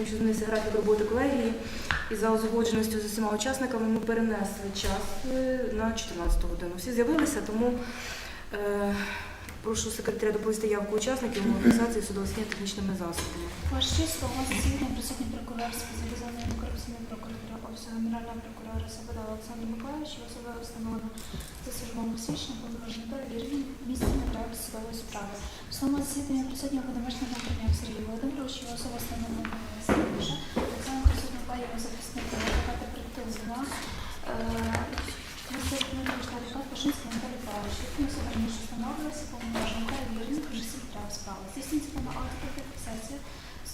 тим, що змінився графік роботи колегії, і за узгодженістю з усіма учасниками ми перенесли час е, на 14 годину. Всі з'явилися, тому е, прошу секретаря доповісти явку учасників у фіксації судово-освітньо технічними засобами. Ваш честь, свого засідання присутній прокурор спеціалізованої прокуратури Офісу Генерального прокурора Сабода Олександр Миколаївич, особливо встановлено за службовим свідченням повноважень перевірені місце матеріалів судової справи. В своєму засіданні присутнього домашнього напрямок Сергій Володимирович, його особа встановлена Сергійовича, так само присутня паєва захисника адвоката Дмитрович адвокат Пашинський Анатолій Павлович, яким особа раніше встановлювалася повноважень перевірені справи. Здійснюється повна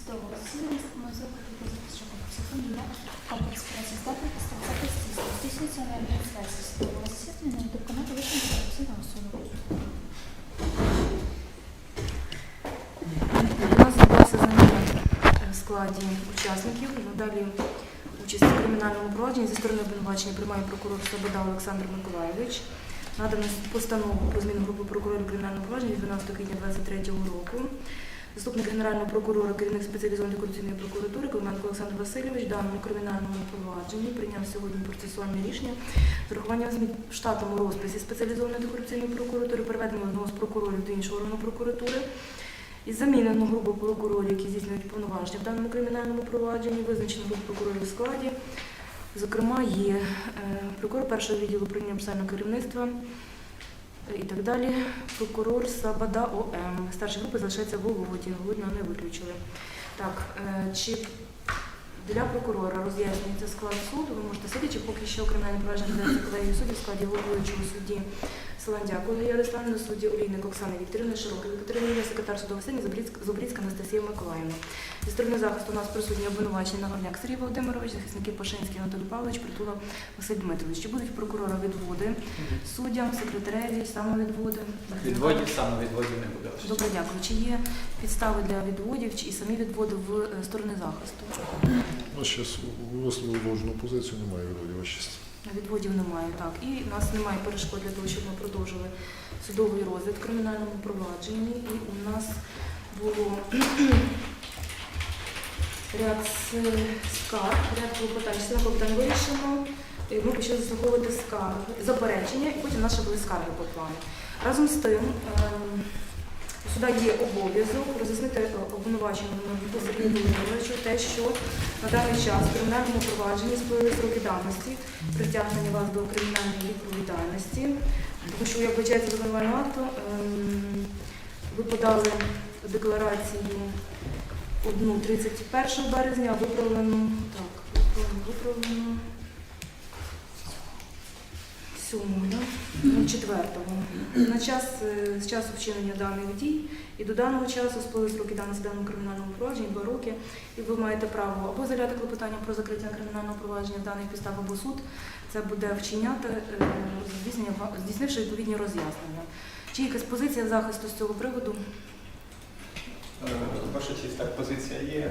судового засідання звукових позиційних психологія, комплекс працездатних та статистики здійснюється. На трансляції судового засідання на документи вищого конституційного суду. У нас відбувся заміна в складі учасників. Надалі участь у кримінальному провадженні зі сторони обвинувачення приймає прокурор Слобода Олександр Миколайович. Надано постанову про зміну групи прокурорів кримінального провадження від 12 квітня 2023 року. Заступник генерального прокурора, керівник спеціалізованої корупційної прокуратури Клименко Олександр Васильович в даному кримінальному провадженні прийняв сьогодні процесуальне рішення з урахуванням змін в штатному розписі спеціалізованої антикорупційної прокуратури, переведення одного з прокурорів до іншого органу прокуратури. І замінено групу прокурорів, які здійснюють повноваження в даному кримінальному провадженні, визначено групу прокурорів у складі. Зокрема, є е, прокурор першого відділу управління процесуального керівництва і так далі. Прокурор Сабада ОМ. Старші групи залишається в Володі, Володіна не виключили. Так, е, чи для прокурора роз'яснюється склад суду, ви можете сидіти, чи поки що кримінальне провадження ведеться колегії суддів в складі головуючого судді Соландяку Олега Ярославівна, судді Олійник Оксани Вікторівни, Широкої Катерини Юрія, секретар судового Забрідська, Зубрицька Анастасія Миколаївна. Зі сторони захисту у нас присутні обвинувачені Нагорняк Сергій Володимирович, захисники Пашинський Анатолій Павлович, Притула Василь Дмитрович. Чи будуть прокурора відводи суддям, секретареві, самовідводи? Відводів самовідводів не буде. Добре, дякую. Чи є підстави для відводів чи і самі відводи в е, сторони захисту? Ваш честь, висловив ложну позицію, немає відводів, честь. Відводів немає, так. І в нас немає перешкод для того, щоб ми продовжили судовий розгляд в кримінальному провадженні. І у нас було ряд скарг, ряд клопотань. Частина клопотань вирішено. І Ми почали заслуховувати скарги, заперечення, і потім наші були скарги по плану. Разом з тим, у суда є обов'язок роз'яснити е, обвинуваченому Сергію Володимировичу те, що на даний час в кримінальному провадженні сплили сроки давності притягнення вас до кримінальної відповідальності, тому що як вбачається з обвинувального акту, ем, ви подали декларацію одну 31 березня, виправлену. Так, виправлену, виправлену 7 да? Ну, 4 на час е, з часу вчинення даних дій і до даного часу сплили сроки даності даному кримінальному провадженні, два роки, і ви маєте право або заявляти клопотання про закриття кримінального провадження в даних підстав, або суд це буде вчиняти, е, здійснивши відповідні роз'яснення. Чи якась позиція захисту з цього приводу? Е, Ваша честь, так, позиція є. Е,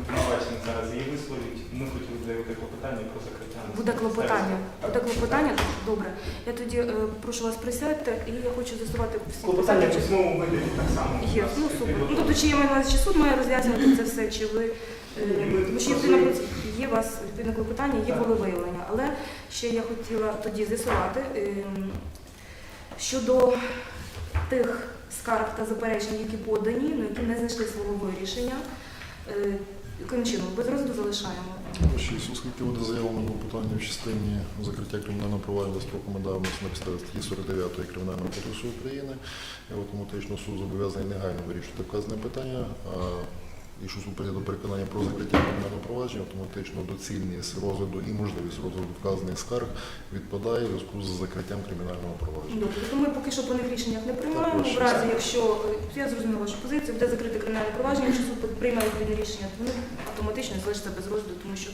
Обвинувачення зараз її висловить. Ми хотіли б заявити клопотання про закриття. Буде клопотання. Буде клопотання? Добре. Я тоді е, прошу вас присядьте, і я хочу з'ясувати всі Клопотання в питання. письмовому вигляді так само. Є, ну супер. Ну тобто, чи є маю на увазі, чи суд має роз'яснювати це все, чи ви е, ми тому що просто- відповідно є у вас відповідне клопотання, є Так. волевиявлення. Але ще я хотіла тоді з'ясувати ем, щодо тих скарг та заперечень, які подані, але які не знайшли свого вирішення. е, Яким чином? Без розгляду залишаємо. Оскільки буде заявлено питання в частині закриття кримінального провадження строком давності на підставі статті 49 Кримінального кодексу України, автоматично суд зобов'язаний негайно вирішити вказане питання. Якщо суд до переконання про закриття кримінального провадження, автоматично доцільність розгляду і можливість розгляду вказаних скарг відпадає в зв'язку з закриттям кримінального провадження. Добре, тобто ми поки що по них рішеннях не приймаємо. Так, В разі, якщо я зрозуміла вашу позицію, буде закрите кримінальне провадження, якщо суд прийме відповідне рішення, то вони автоматично залишаться без розгляду, тому що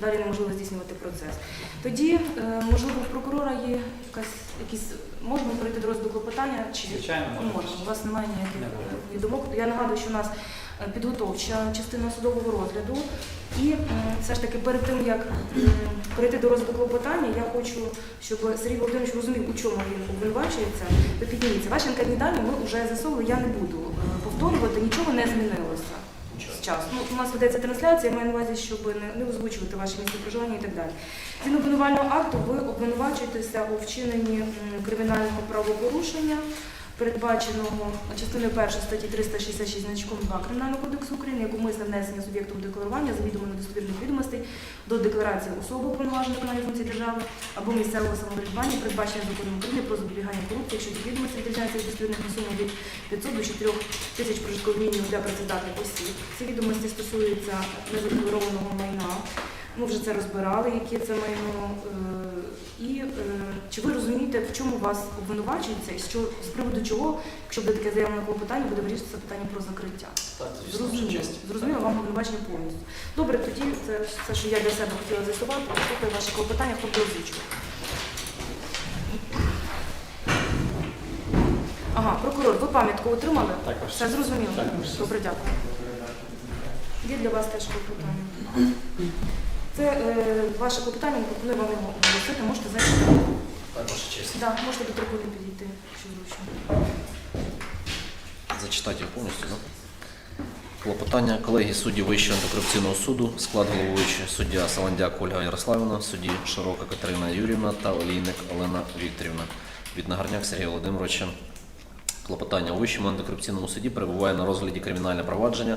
далі неможливо здійснювати процес. Тоді, е, можливо, у прокурора є якась якісь можемо пройти до розгляду клопотання чи Звичайно, можемо. можемо. У вас немає ніяких Не е, відомок. Я нагадую, що у нас підготовча частина судового розгляду. І все ж таки перед тим, як перейти до розгляду клопотання, я хочу, щоб Сергій Володимирович розумів, у чому він обвинувачується. Ви підніміться. Ваші анкетні дані ми вже засовували, я не буду е, повторювати, нічого не змінилося з час. Ну, у нас ведеться трансляція, я маю на увазі, щоб не, не озвучувати ваше місце проживання і так далі. Згідно обвинувального акту, ви обвинувачуєтеся у вчиненні кримінального правопорушення, передбаченого частиною 1 статті 366 значком 2 Кримінального кодексу України, як умисне внесення суб'єктом декларування завідомо недостовірних відомостей до декларації особи уповноваженої виконання функцій держави або місцевого самоврядування, передбачення законом України про запобігання корупції, якщо ті відомості відрізняються від достовірних на суму від 500 до 4 тисяч прожиткових мінімумів для працездатних осіб. Ці відомості стосуються незадекларованого майна. Ми вже це розбирали, яке це майно. Е, І е, чи ви розумієте, в чому вас обвинувачується, і що з приводу чого, якщо буде таке заявлене питання, буде вирішуватися питання про закриття? Так, Зрозуміло, зрозуміло вам обвинувачення повністю. Добре, тоді це все, що я для себе хотіла з'ясувати. Слухаю ваші клопотання, хто буде озвучувати. Ага, прокурор, ви пам'ятку отримали? Так, Все зрозуміло. Так, Добре, дякую. Є для вас теж клопотання. Це е, ваше клопотання, ми пропонуємо вам його оголосити, можете зайти. Так, ваша честь. Да, можете до трибуни підійти, якщо зручно. Зачитати його повністю, так? Клопотання колегії судді Вищого антикорупційного суду, склад головуючий суддя Саландяк Ольга Ярославівна, судді Широка Катерина Юрівна та Олійник Олена Вікторівна. Від Нагарняк Сергія Володимировича. Клопотання у Вищому антикорупційному суді перебуває на розгляді кримінальне провадження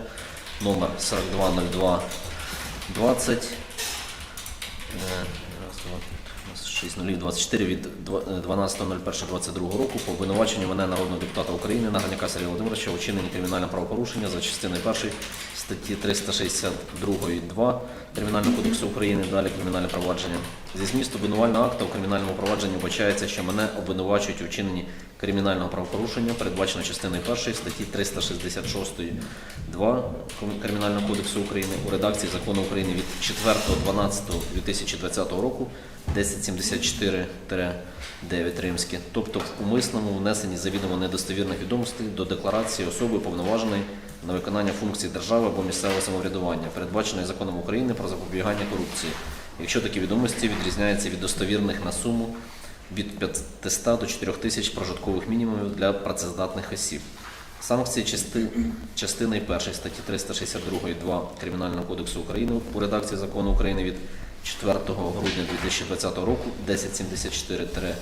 номер 4202 20 е, раз, два, у нас 6024 від е, 12.01.22 року по обвинуваченню мене народного депутата України Наганяка Сергія Володимировича у вчиненні кримінального правопорушення за частиною 1 статті 362 Кримінального кодексу України, далі кримінальне провадження. Зі змісту обвинувального акта у кримінальному провадженні вбачається, що мене обвинувачують у вчиненні кримінального правопорушення, передбачено частиною 1 статті 366 2 Кримінального кодексу України у редакції закону України від 4.12.2020 року 1074-9 римське, тобто в умисному внесенні завідомо недостовірних відомостей до декларації особи повноваженої на виконання функцій держави або місцевого самоврядування, передбаченої законом України про запобігання корупції, якщо такі відомості відрізняються від достовірних на суму від 500 до 4 тисяч прожиткових мінімумів для працездатних осіб. Санкції части, частини 1 статті 362 2 Кримінального кодексу України у редакції закону України від 4 грудня 2020 року 1074-9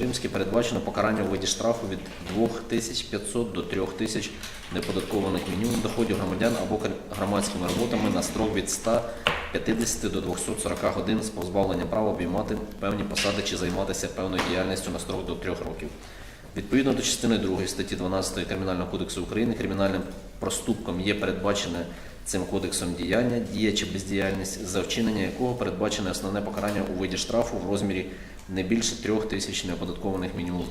римське передбачено покарання у виді штрафу від 2500 до 3000 неподаткованих мінімум доходів громадян або громадськими роботами на строк від 150 до 240 годин з позбавленням права обіймати певні посади чи займатися певною діяльністю на строк до 3 років. Відповідно до частини 2 статті 12 Кримінального кодексу України кримінальним проступком є передбачене цим кодексом діяння, дія чи бездіяльність, за вчинення якого передбачене основне покарання у виді штрафу в розмірі не більше трьох тисяч неоподаткованих мінімум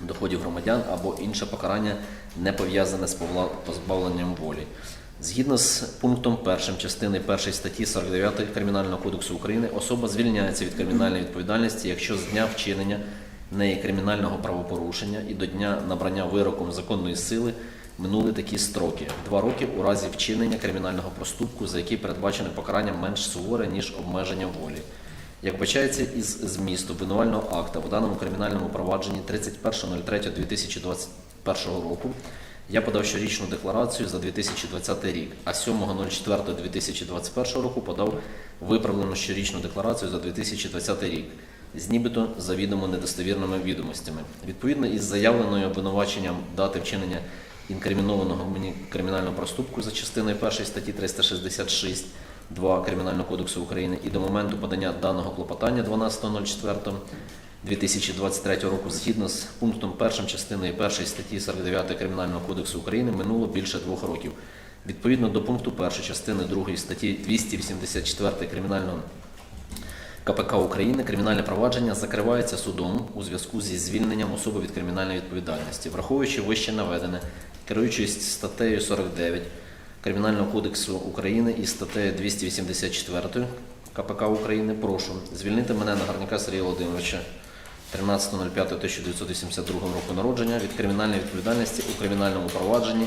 доходів громадян або інше покарання не пов'язане з позбавленням волі. Згідно з пунктом 1 частини 1 статті 49 Кримінального кодексу України, особа звільняється від кримінальної відповідальності, якщо з дня вчинення неї кримінального правопорушення і до дня набрання вироком законної сили минули такі строки: два роки у разі вчинення кримінального проступку, за який передбачене покарання менш суворе ніж обмеження волі. Як бачається із змісту обвинувального акта в даному кримінальному провадженні 31.03.2021 року я подав щорічну декларацію за 2020 рік, а 7.04.2021 року подав виправлену щорічну декларацію за 2020 рік з нібито завідомо недостовірними відомостями. Відповідно із заявленою обвинуваченням дати вчинення інкримінованого мені кримінального проступку за частиною 1 статті 366 2 Кримінального кодексу України і до моменту подання даного клопотання 12.04 2023 року згідно з пунктом 1 частиною 1 статті 49 Кримінального кодексу України минуло більше двох років. Відповідно до пункту 1 частини 2 статті 284 Кримінального КПК України кримінальне провадження закривається судом у зв'язку зі звільненням особи від кримінальної відповідальності, враховуючи вище наведене, керуючись статтею 49 Кримінального кодексу України і статтею 284 КПК України, прошу звільнити мене Нагарняка Сергія Володимировича. 13.05.1982 року народження від кримінальної відповідальності у кримінальному провадженні,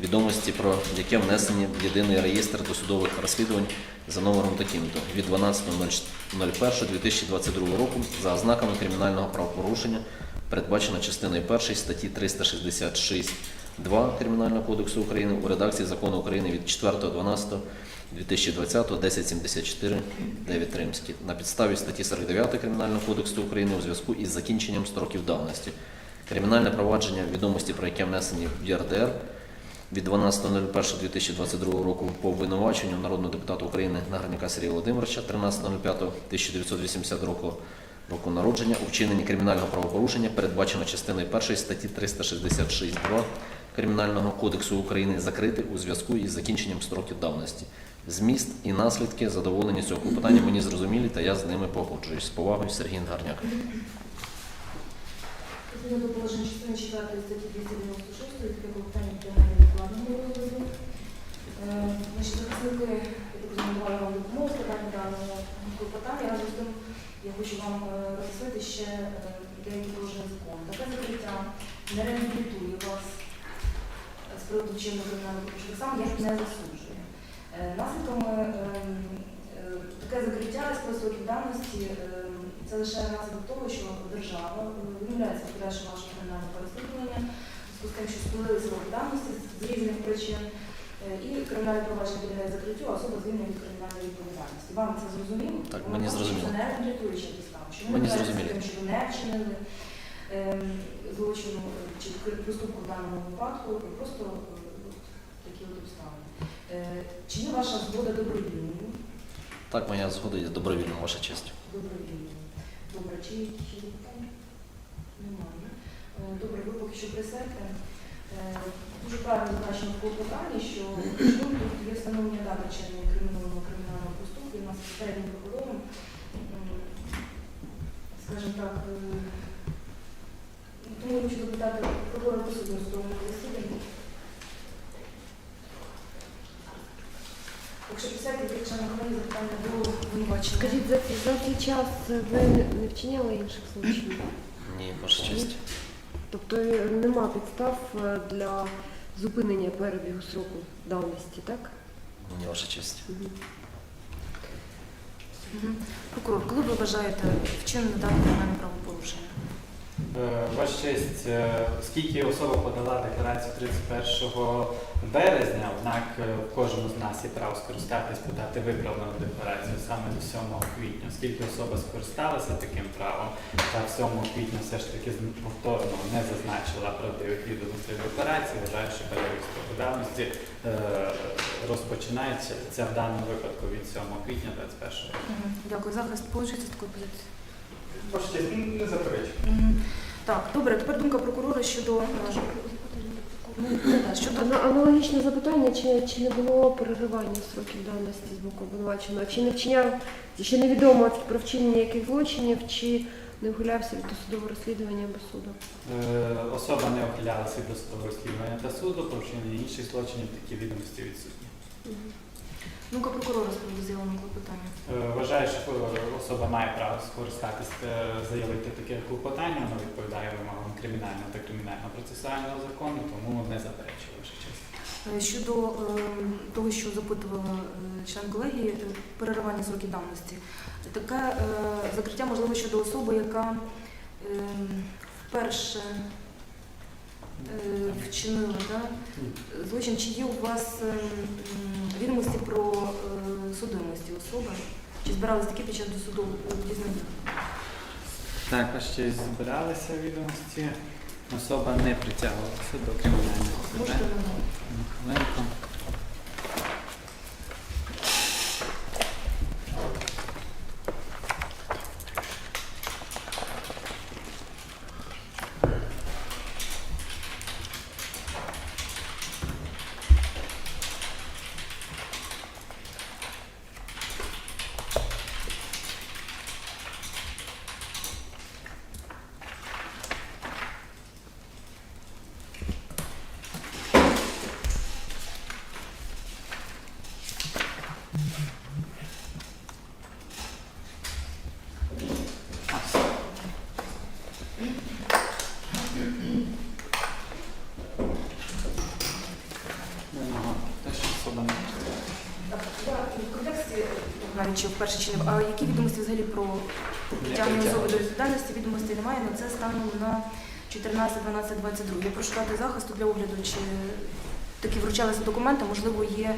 відомості про яке внесені в єдиний реєстр досудових розслідувань за номером таким-то від 12.01.2022 року за ознаками кримінального правопорушення, передбачено частиною 1 статті 366 2 Кримінального кодексу України у редакції закону України від 4.12.2020 1074 9 римський на підставі статті 49 Кримінального кодексу України у зв'язку із закінченням строків давності. Кримінальне провадження, відомості про яке внесені в ЄРДР від 12.01.2022 року по обвинуваченню народного депутата України Нагорняка Сергія Володимировича 13.05.1980 року року народження у вчиненні кримінального правопорушення передбачено частиною 1 статті 366.2 Кримінального кодексу України закрити у зв'язку із закінченням строків давності. Зміст і наслідки задоволення цього клопотання мені зрозумілі, та я з ними погоджуюсь. З повагою, Сергій Нгарняк. Відповідно до 4 статті 296 таке невідкладному розгляду. Е, захисники, я так розумію, давали вам допомогу в даного клопотання. Разом з тим я хочу вам е, роз'яснити ще е, деякі положення закону. Таке закриття не реабілітує приводу вчинного кримінального порушення. Сам як не засуджує. Е, Наслідками ем, е, таке закриття строків давності ем, це лише наслідок того, що держава е, відмовляється від подальшого вашого кримінального переслідування, з тим, що сплили сроки давності з різних причин, і кримінальне провадження підлягає закриттю, а особа звільнена від кримінальної відповідальності. Вам це зрозуміло? Так, мені зрозуміло. Це не реабілітуюча підстава. Що ви не зрозуміло. тим, що ви не вчинили злочину е, чи проступку в даному випадку, і просто е, такі от обставини. Е, Чи є ваша згода добровільною? Так, моя згода є добровільною, ваша честь. Добровільно. Добре, чи є ще питання? Немає. Е, Добре, ви поки що присядьте. Дуже правильно зазначено в клопотанні, що тут є встановлення дати чинного кримінального кримінального проступку, і у нас попереднім прокурором, скажімо так, тому хочу запитати прокурора присутнього судового засідання. Якщо присядьте, якщо на хвилину запитання до обвинувачення. Скажіть, за, за цей час ви не вчиняли інших злочинів? Ні, ваша честь. Тобто е, нема підстав е, для зупинення перебігу сроку давності, так? Ні, ваша честь. Мгм. Мгм. Прокурор, коли ви вважаєте вчинене дане правопорушення? Е, Ваша честь, е, оскільки особа подала декларацію 31 березня, однак е, кожному з нас є право скористатись, подати виправлену декларацію саме до 7 квітня. Оскільки особа скористалася таким правом, та 7 квітня все ж таки повторно не зазначила правдивих відомостей декларації, вважаю, що перебіг строку давності е, розпочинається це в даному випадку від 7 квітня 21 року. Дякую. Захист погоджується з такою Ваша честь, не заперечую. Так, добре, тепер думка прокурора щодо. Ну, щодо Аналогічне запитання, чи, чи не було переривання сроків давності з боку обвинуваченого, чи не вчиняв, чи невідомо про вчинення яких злочинів, чи не ухилявся від досудового розслідування або суду? Е, Особа не ухилялася від досудового розслідування та суду, про вчинення інших злочинів такі відомості відсутні. Мгм. Думка прокурора з приводу заявленого клопотання. Е, Вважаю, що е, особа має право скористатися, е, заявити таке клопотання, воно відповідає вимогам кримінального та кримінального процесуального закону, тому не заперечую ваша честь. Щодо е, того, що запитувала член колегії, переривання сроків давності. Таке закриття можливо щодо особи, яка е, вперше вчинила да, злочин. Чи є у вас е, відомості про е, судимості особи? Чи збирались такі під час досудового дізнання? Так, ваша честь збиралися відомості. Особа не притягувалася до кримінального Можете питання. надати? Хвилинку. А, все. Ага, те, що особа не Так, я в контексті навіть чи вперше чи не а які відомості взагалі про притягнення особи до відповідальності відомостей немає, але це станом на 14, 12, 22. Я прошу дати захисту для огляду, чи такі вручалися документи, можливо, є,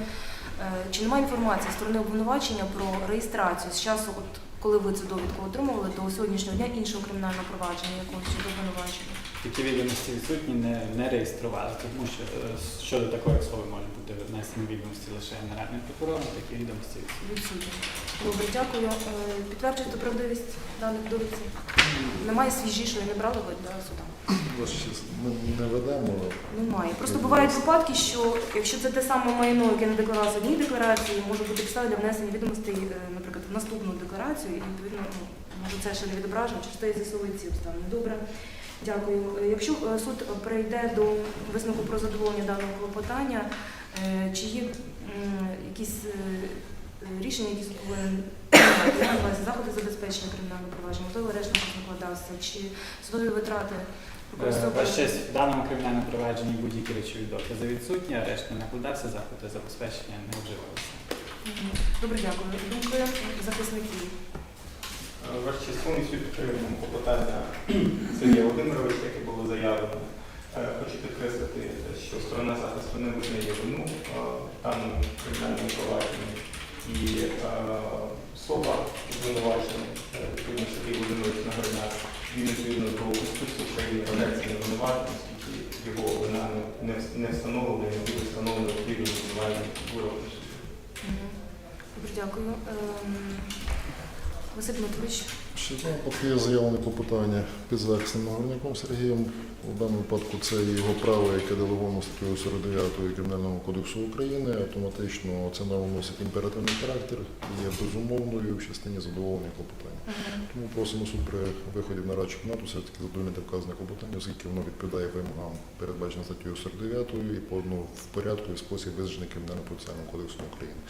е, чи немає інформації з сторони обвинувачення про реєстрацію з часу, от, коли ви цю довідку отримували, до сьогоднішнього дня іншого кримінального провадження якогось обвинувачення. Такі відомості відсутні не, не реєстрували, тому що е, щодо такої особи може бути внесені відомості лише генеральним прокурором, такі відомості відсутні. Відсутні. Добре, дякую. Е, Підтверджуєте правдивість даних довідці? Немає свіжішої, не брали ви для суда? Ми не ведемо. Немає. Просто бувають випадки, що якщо це те саме майно, яке не декларувалося в одній декларації, може бути підстави для внесення відомостей, е, наприклад, в наступну декларацію, і відповідно ну, може це ще не відображено, через те і з'ясовують ці обставини. Добре. Дякую. Е, Якщо е, суд перейде до висновку про задоволення даного клопотання, е, чи є якісь рішення, які суд повинен заходи забезпечення кримінального провадження, можливо, арешт на накладався, чи судові витрати Ваша честь, в даному кримінальному провадженні будь-які речові докази відсутні, а решта не накладався, заходи забезпечення не вживалися. Добре, дякую. Думки захисників. Е, Ваша повністю підтримуємо клопотання Сергія Володимировича, яке було заявлено. Е, Хочу підкреслити, що сторона захисту не визнає вину е, в даному кримінальному провадженні. І е, особа обвинувачений, е, відповідно Сергій Володимирович Нагорняк, він відповідно до Конституції України вважається невинуватим, оскільки його вина не- не, не встановлена, і не буде встановлено відповідно. Мгм. Добре, дякую. Василь Дмитрович. Ще ну, поки є заявлене клопотання під захисним нагорняком Сергієм. У даному випадку це його право, яке делеговано статтею 49 Кримінального кодексу України. Автоматично це право носить імперативний характер і є безумовною в частині задоволення клопотання. Тому просимо суд при виході в нарадчу кімнату все-таки задовольнити вказане клопотання, оскільки воно відповідає вимогам, передбаченим статтею 49 і подано в порядку і спосіб визначений Кримінально-процесуальним кодексом України.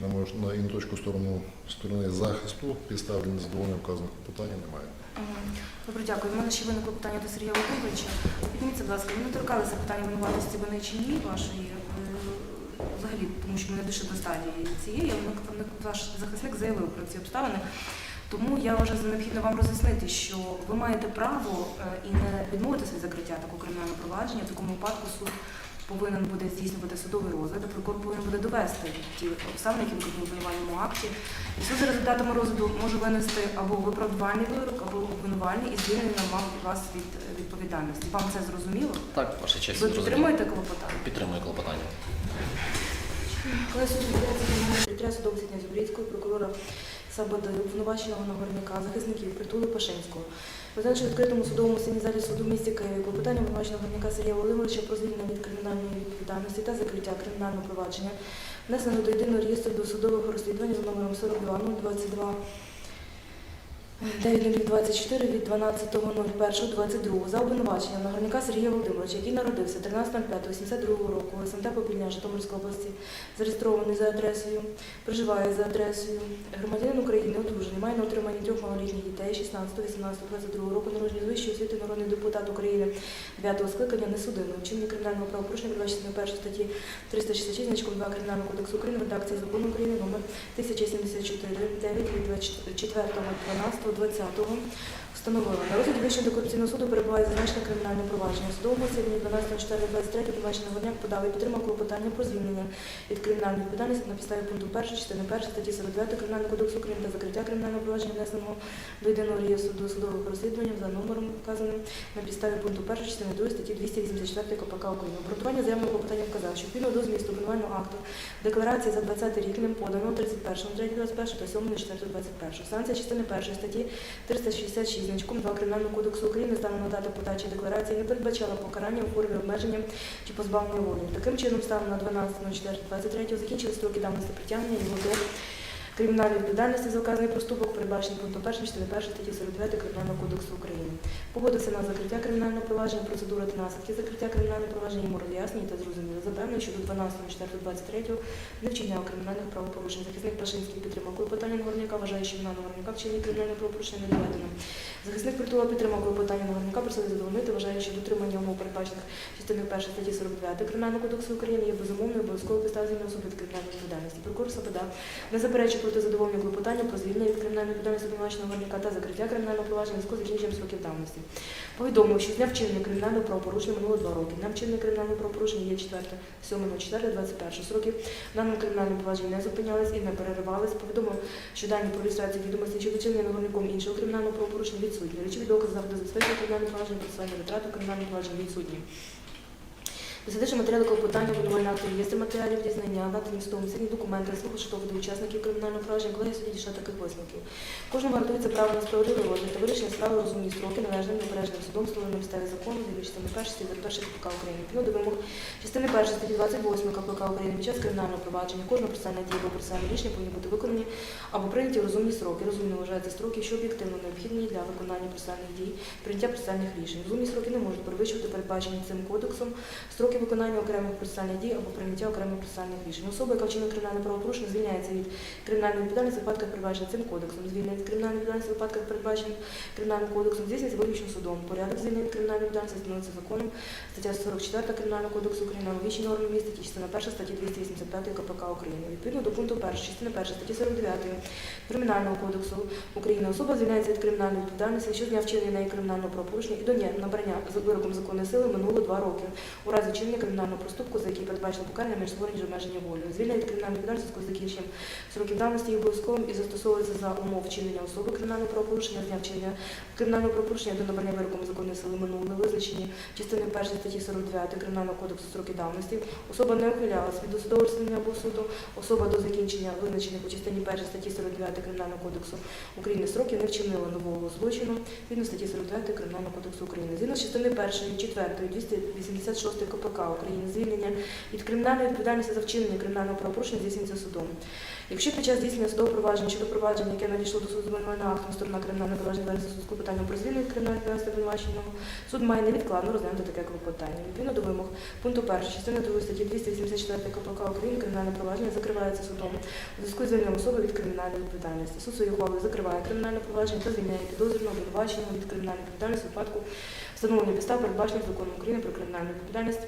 На мою на іншу точку сторону сторони захисту підстав для незадоволення вказаних клопотання немає. Добре, дякую. У мене ще виникло питання до Сергія Володимировича. Підніміться, будь ласка, ви не торкалися питання винуватості вини чи ні вашої, е, взагалі, тому що ми не дійшли до стадії цієї, але ваш захисник заявив про ці обставини. Тому я вважаю за необхідно вам роз'яснити, що ви маєте право е, і не відмовитися від закриття такого кримінального провадження. В такому випадку суд повинен буде здійснювати судовий розгляд, а прокурор повинен буде довести ті обставини, які викладені в обвинувальному акті. І суд за результатами розгляду може винести або виправдувальний вирок, або обвинувальний і звільнення вам вас від відповідальності. Вам це зрозуміло? Так, ваша честь, Ви підтримуєте клопотання? Підтримую клопотання. Коли суд відбувається судового засідання Зубрицького прокурора Сабади, обвинуваченого Нагорняка, захисників Притули Пашинського. Визначено відкритому судовому сині залі суду місті Києві клопотання обвинуваченого Нагорняка Сергія Володимировича про звільнення від кримінальної відповідальності та закриття кримінального провадження внесено до єдиного реєстру досудового розслідування за номером 42022 9024 від 12.01.22 за обвинуваченням Нагорняка Сергія Володимировича, який народився 13.05.82 року СМТ Попільня Житомирської області, зареєстрований за адресою, проживає за адресою, громадянин України, одружений, має на отриманні трьох малолітніх дітей 16, 18, 22 року, народження з вищої освіти, народний депутат України 9 скликання, не судимий, вчинення кримінального правопорушення, передбачене першої статті 366 значком 2 Кримінального кодексу України в редакції закону України номер 1074 9 від 24.12.20 встановила. На розгляді Вищого антикорупційного суду перебуває зазначене кримінальне провадження. В Судовому засіданні 12.04.23 обвинувачений Горняк подав і підтримав клопотання про звільнення від кримінальної відповідальності на підставі пункту 1 частини 1 статті 49 Кримінального кодексу України та закриття кримінального провадження внесеного до єдиного реєстру досудових розслідувань за номером вказаним на підставі пункту 1 частини 2 статті 284 КПК України. Обґрунтування заявного клопотання вказав, що відповідно до змісту обвинувального акту декларації за 20 рік ним подано 31.03.21 та 7.04.21. Санкція частини 1 статті 366 значком 2 Кримінального кодексу України станом на дату подачі декларації не передбачала покарання у формі обмеження чи позбавлення волі. Таким чином, станом на 12.04.23 закінчили строки давності притягнення його до кримінальної відповідальності за вказаний проступок, передбачений пунктом 1 частини 1 статті 49 Кримінального кодексу України. Погодився на закриття кримінального провадження, процедура та наслідки закриття кримінального провадження йому роз'яснені та зрозуміли. Запевнив, що до 12.04.23 не вчиняв кримінальних правопорушень. Захисник Пашинський підтримав клопотання Нагорняка, вважає, що вина Нагорняка вчинення кримінальне правопорушення не доведено. Захисник притула підтримав клопотання Нагорняка, просив задовольнити, вважає, що дотримання умов передбачених частиною 1 статті 49 Кримінального кодексу України є безумовною обов'язковою підставою особи від кримінальної відповідальності. Прокурор Сабада не заперечує проти задоволення клопотання про звільнення від кримінальної відповідальності обвинуваченого виробника та закриття кримінального провадження з закінченням сроків давності. Повідомив, що з дня вчинення кримінального правопорушення минуло два роки. Днем вчинення кримінального правопорушення є 4, 7, 4, 21 сроки. В даному кримінальному провадженні не зупинялись і не переривались. Повідомив, що дані про реєстрацію відомостей щодо вчинення виробником іншого кримінального правопорушення відсутні. Речові докази завжди забезпечення кримінального провадження, процесуальні витрати кримінального провадження відсутні. Дослідивши матеріали клопотання, обвинувального акту, реєстри матеріалів дізнання, тому цінні документи, штову до учасників кримінального провадження, колеги судді дійшли таких висновків. Кожному гарантується право на справедливий розгляд та вирішення справи розумні строки, належним непережним судом, встановленим статті закону, згідно частини 1 статті 1 КПК України. Відповідно до вимог частини 1 статті 28 КПК України під час кримінального провадження кожна процесуальна дія або процесуальне рішення повинні бути виконані або прийняті розумні строки. Розумно вважаються строки, що об'єктивно необхідні для виконання процесуальних дій, прийняття процесуальних рішень. Розумні строки не можуть перевищувати передбачені цим кодексом строки виконання окремих процесуальних дій або прийняття окремих процесуальних рішень. Особа, яка вчинила кримінальне правопорушення, звільняється від кримінальної відповідальності в випадках, передбачених цим кодексом. Звільнення від кримінальної відповідальності в випадках, передбачених кримінальним кодексом, здійснюється виключно судом. Порядок звільнення кримінальної відповідальності встановлюється законом. Стаття 44 Кримінального кодексу України, аналогічні норми містять і частина 1 статті 285 КПК України. Відповідно до пункту 1 частини 1 статті 49 Кримінального кодексу України особа звільняється від кримінальної відповідальності, якщо з дня вчинення неї кримінального правопорушення і до набрання за вироком законної сили минуло два роки у разі вчинення кримінального проступку, за який передбачено покарання між собою ніж обмеження волі. Звільнення від кримінальної відповідальності з закінченням сроків давності є обов'язковим і застосовується за умов вчинення особи кримінального правопорушення з дня вчинення кримінального правопорушення до набрання вироком законної сили минуло не визначені частиною 1 статті 49 Кримінального кодексу строки давності. Особа не ухилялась від досудового розслідування або суду. Особа до закінчення визначених у частині 1 статті 49 Кримінального кодексу України строків не вчинила нового злочину згідно статті 49 Кримінального кодексу України. Згідно з частини 1, 4, 286 КПК України звільнення від кримінальної відповідальності за вчинення кримінального правопорушення здійснюється судом. Якщо під час здійснення судового провадження щодо провадження, яке надійшло до суду з обвинувальним актом, сторона кримінального провадження версії суду з клопотанням про звільнення відповідальності обвинуваченого, суд має невідкладно розглянути таке клопотання. Відповідно до вимог пункту 1 частини 2 статті 284 КПК України кримінальне провадження закривається судом у зв'язку з звільненням особи від кримінальної відповідальності. Суд своєю ухвалою закриває кримінальне провадження та звільняє підозрюваного обвинуваченого від кримінальної відповідальності випадку встановлення підстав, передбачених законом України про кримінальну відповідальність.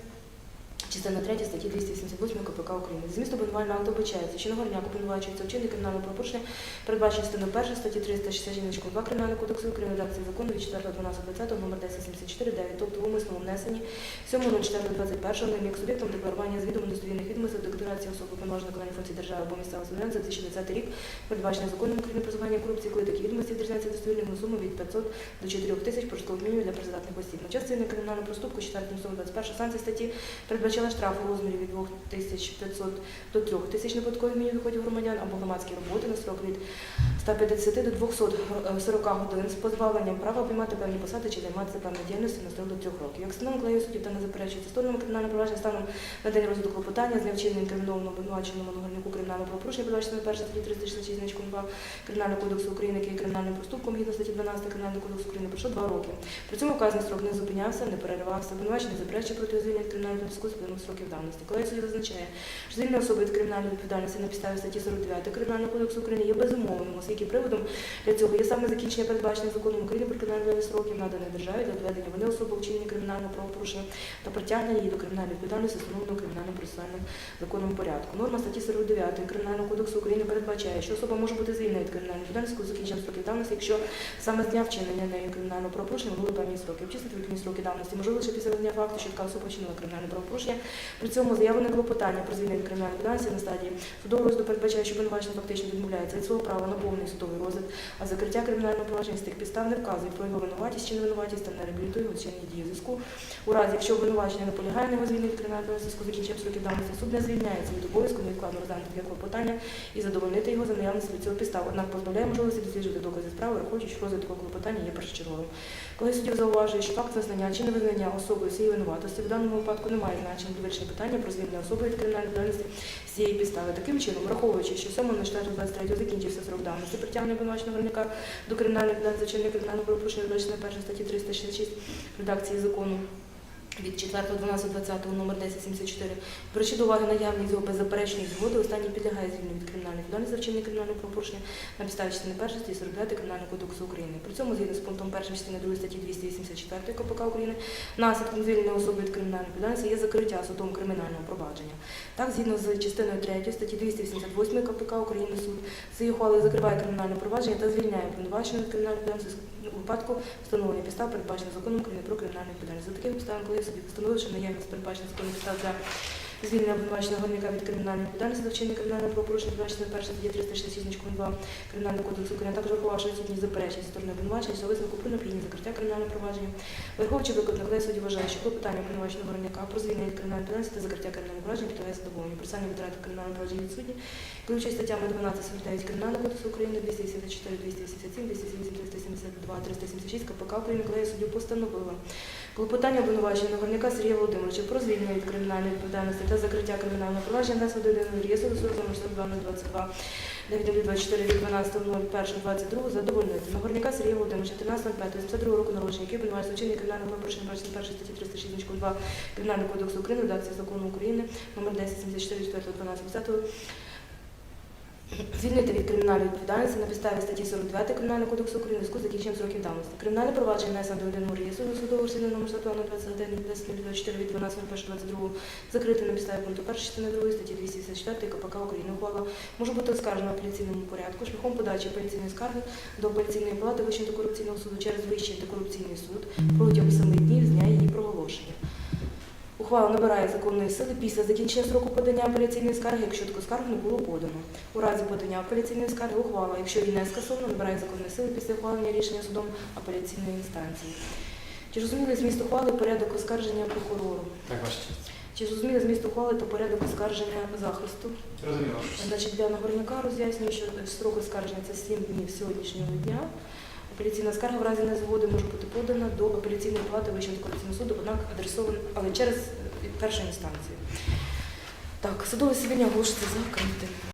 Частина 3 статті 288 КПК України. Зміст обвинувального акту вбачається, що Нагорняк обвинувачується у вчиненні кримінального правопорушення, передбачені частиною 1 статті 360 2 Кримінального кодексу України редакції закону від 4.12.20 номер 1074 тобто в умисному внесенні 7.04.21 ним як суб'єктом декларування звідомо достовірних відомостей до декларації особи повноваженої виконання функцій держави або місцевого самоврядування за 2020 рік, передбачений законом України про запобігання корупції, коли такі відомості відрізняються достовірних на суму від 500 до 4 тисяч прожиткових мінімумів для призадатних осіб. На час вчинення кримінального проступку 4 21 санкції статті передбачала штраф у розмірі від 2500 до 3000 неподаткових мінімумів доходів громадян або громадські роботи на срок від 150 до 240 годин з позбавленням права обіймати певні посади чи займатися певною діяльністю на строк до 3 років. Як встановлено колегію суддів та не заперечується сторонами кримінального провадження станом на день розгляду клопотання з невчиненням кримінального обвинуваченому нагорняку кримінального правопорушення, передбаченого першої статті 366 значком 2 Кримінального кодексу України, який кримінальним проступком, згідно статті 12 Кримінального кодексу України, пройшло 2 роки. При цьому вказаний строк не зупинявся, не переривався. Обвинувачений заперечує проти звільнення кримінального зв'язку з певних сроків давності. Колегія суддів зазначає, що звільнення особи від кримінальної відповідальності на підставі статті 49 Кримінального кодексу України є безумовним, оскільки приводом для цього є саме закінчення передбачених законом України про кримінальні сроків, наданих державі для доведення вини особи у вчиненні кримінального правопорушення та притягнення її до кримінальної відповідальності, встановленого кримінальним процесуальним законом порядку. Норма статті 49 Кримінального кодексу України передбачає, що особа може бути звільнена від кримінальної відповідальності з закінченням строків давності, якщо саме з дня вчинення нею кримінального правопорушення були певні строки. Обчислити виконні строки давності можливо лише після дня факту, що така особа вчинила кримінальне правопорушення. При цьому заявлене клопотання про звільнення від кримінальної відповідальності на стадії судового розгляду передбачає, що обвинувачений фактично відмовляється від свого права на повний судовий розгляд, а закриття кримінального провадження з тих підстав не вказує про його винуватість чи невинуватість та не реабілітує його вчинені дії зв'язку. У разі, якщо обвинувачення наполягає на його звільненні від кримінального зв'язку з закінченням сроків давності, суд не звільняється від обов'язку невідкладно розглянути таке клопотання і задовольнити його за наявності від цього підстав. Однак позбавляє можливості досліджувати докази справи, враховуючи, що такого клопотання є першочерговим. Коли суддів зауважує, що факт визнання чи невизнання особою цієї винуватості в даному випадку не має значення до вирішення питання про звільнення особи від кримінальної відповідальності з цієї підстави. Таким чином, враховуючи, що 7.04.23 закінчився срок давності притягнення обвинуваченого виробника до кримінальної відповідальності за вчинення кримінального правопорушення, передбаченої першої статті 366 редакції закону від 4.12.20 номер 1074 беручи до уваги наявність його беззаперечної згоди, останній підлягає звільненню від кримінальної відповідальності за вчинення кримінального правопорушення на підставі частини 1 статті 49 Кримінального кодексу України. При цьому згідно з пунктом 1 частини 2 статті 284 КПК України наслідком звільнення особи від кримінальної відповідальності є закриття судом кримінального провадження. Так, згідно з частиною 3 статті 288 КПК України суд цією ухвалою закриває кримінальне провадження та звільняє обвинуваченого від кримінальної відповідальності у випадку встановлення підстав, передбачених законом України про кримінальну відповідальність. За таких обставин, коли собі встановили, що наявність передбачених законом підстав для звільнення обвинуваченого горняка від кримінальної відповідальності за вчинення кримінального правопорушення, передбачених першої статті 366 2 Кримінального кодексу України, а також врахувавши відсутність заперечень зі сторони обвинувачення, що висновку про необхідність закриття кримінального провадження, враховуючи виклик наклеє суді вважає, що клопотання обвинуваченого горняка про звільнення від кримінальної відповідальності та закриття кримінального провадження підлягає задоволенню. Процесуальні витрати кримінального провадження відсутні, Керуючись статтями 12 49 Кримінального кодексу України, 284, 287, 278, 372, 376 КПК України, коли суддю постановила клопотання обвинуваченого горняка Сергія Володимировича про звільнення від кримінальної відповідальності та закриття кримінального провадження внесли до єдиного реєстру суду номер 42 24 від 12.01.22 задовольнити. Нагорняка Сергія Володимировича 13.05.82 року народження, який обвинувачується в кримінального правопорушення першої статті 306 2 Кримінального кодексу України, редакції закону України номер 1074 4 12 Звільнити від кримінальної відповідальності на підставі статті 49 Кримінального кодексу України зв'язку з закінченням сроків давності. Кримінальне провадження внесено до єдиного реєстру судового розслідування номер 21 24 від 12.01.22 закрити на підставі пункту 1 частини 2 статті 284 КПК України. Ухвала може бути оскаржена в апеляційному порядку шляхом подачі апеляційної скарги до апеляційної палати Вищого антикорупційного суду через Вищий антикорупційний суд протягом 7 днів з дня її проголошення. Ухвала набирає законної сили після закінчення строку подання апеляційної скарги, якщо таку скаргу не було подано. У разі подання апеляційної скарги ухвала, якщо її не скасовано, набирає законної сили після ухвалення рішення судом апеляційної інстанції. Чи зрозуміли зміст ухвали порядок оскарження прокурору? Так, ваша честь. Чи зрозуміли зміст ухвали та порядок оскарження захисту? Зрозуміло. Значить, для Нагорняка роз'яснюю, що строк оскарження це 7 днів сьогоднішнього дня. Апеляційна скарга в разі незгоди може бути подана до апеляційної палати Вищого антикорупційного суду, однак адресована, але через е, першу інстанцію. Так, судове засідання оголошується закритим.